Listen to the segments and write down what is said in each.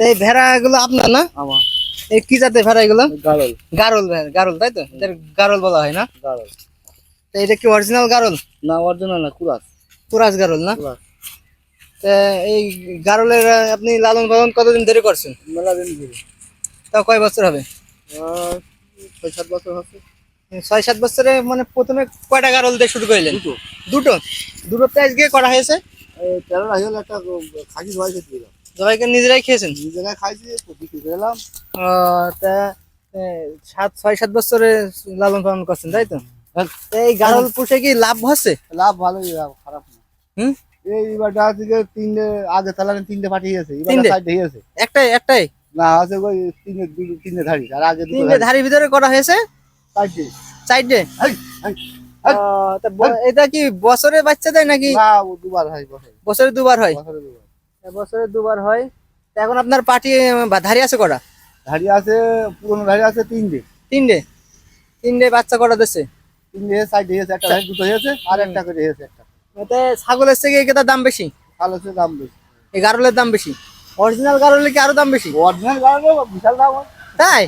এই ভেড়াগুলো আপনার না? আমার। এই কি জাতের ভেড়া এগুলো? গারল। ভেড়া গারল তাই তো? গারল বলা হয় না? গাড়ল তো এটা কি অরিজিনাল গারল? না অরিজিনাল না কুরাস। পুরাস গারল না? তা এই গারলের আপনি লালন পালন কতদিন ধরে করছেন? মেলা দিন ধরে। তা কয় বছর হবে? ছয় সাত বছর হচ্ছে ছয় সাত বছরে মানে প্রথমে কয়টা গারল দিয়ে শুরু করলেন? দুটো। দুটো। দুটোতে আজকে করা হয়েছে? এই তেরো রাখি হলো একটা খাসি দিলাম সবাইকে নিজেরাই খেয়েছেন? নিজেরাই খাইছি বিক্রি করে এলাম আহ, তা সাত ছয় সাত বছরে লালন পালন করছেন তাই তো? হ্যাঁ। এই গারল পুষে কি লাভ হচ্ছে? লাভ ভালোই লাভ খারাপ না। হুম? এইবার ডাক থেকে তিনটে আগে তাহলে তিনটে পাঠিয়েছে এবার? সাইডে হয়েছে। একটাই একটাই? না আছে ওই তিনটে দুটো তিনটে ধাড়ি আর আগে দুটো তিনটে ভিতরে করা হয়েছে? সাইডে এটা কি বছরে বাচ্চা দেয় নাকি? দুবার হয় বছরে দুবার হয়? বছরে দুবার। হয়। এখন আপনার পার্টি ধারি আছে কটা? ধাড়ি আছে পুরোনো ধাড়ি আছে তিনটে। তিনটে? তিনটে বাচ্চা কটা দিচ্ছে তিনটে সাইডে হয়েছে একটা দুটো হয়েছে আর একটা করে হয়েছে একটা। এতে ছাগলের থেকে এটার দাম বেশি? হচ্ছে দাম বেশি। এই গারলের দাম বেশি। অরিজিনাল গারলের কি আরও দাম বেশি? অরিজিনাল গাড়ি বিশাল দাম। তাই?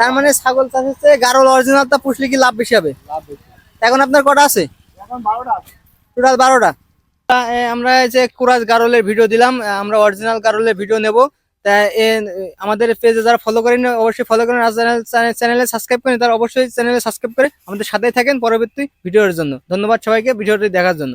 তার মানে ছাগল চাষ হচ্ছে গারল অরিজিনালটা পুষলে কি লাভ বেশি হবে? লাভ বেশি। এখন আপনার কটা আছে? টোটাল বারোটা আমরা যে কুরাজ গারলের ভিডিও দিলাম আমরা অরিজিনাল গারলের ভিডিও নেব। তা আমাদের পেজে যারা ফলো করেন অবশ্যই ফলো করেন। আর চ্যানেলে সাবস্ক্রাইব করেন তারা অবশ্যই চ্যানেলে সাবস্ক্রাইব করে আমাদের সাথেই থাকেন পরবর্তী ভিডিওর জন্য। ধন্যবাদ সবাইকে ভিডিওটি দেখার জন্য।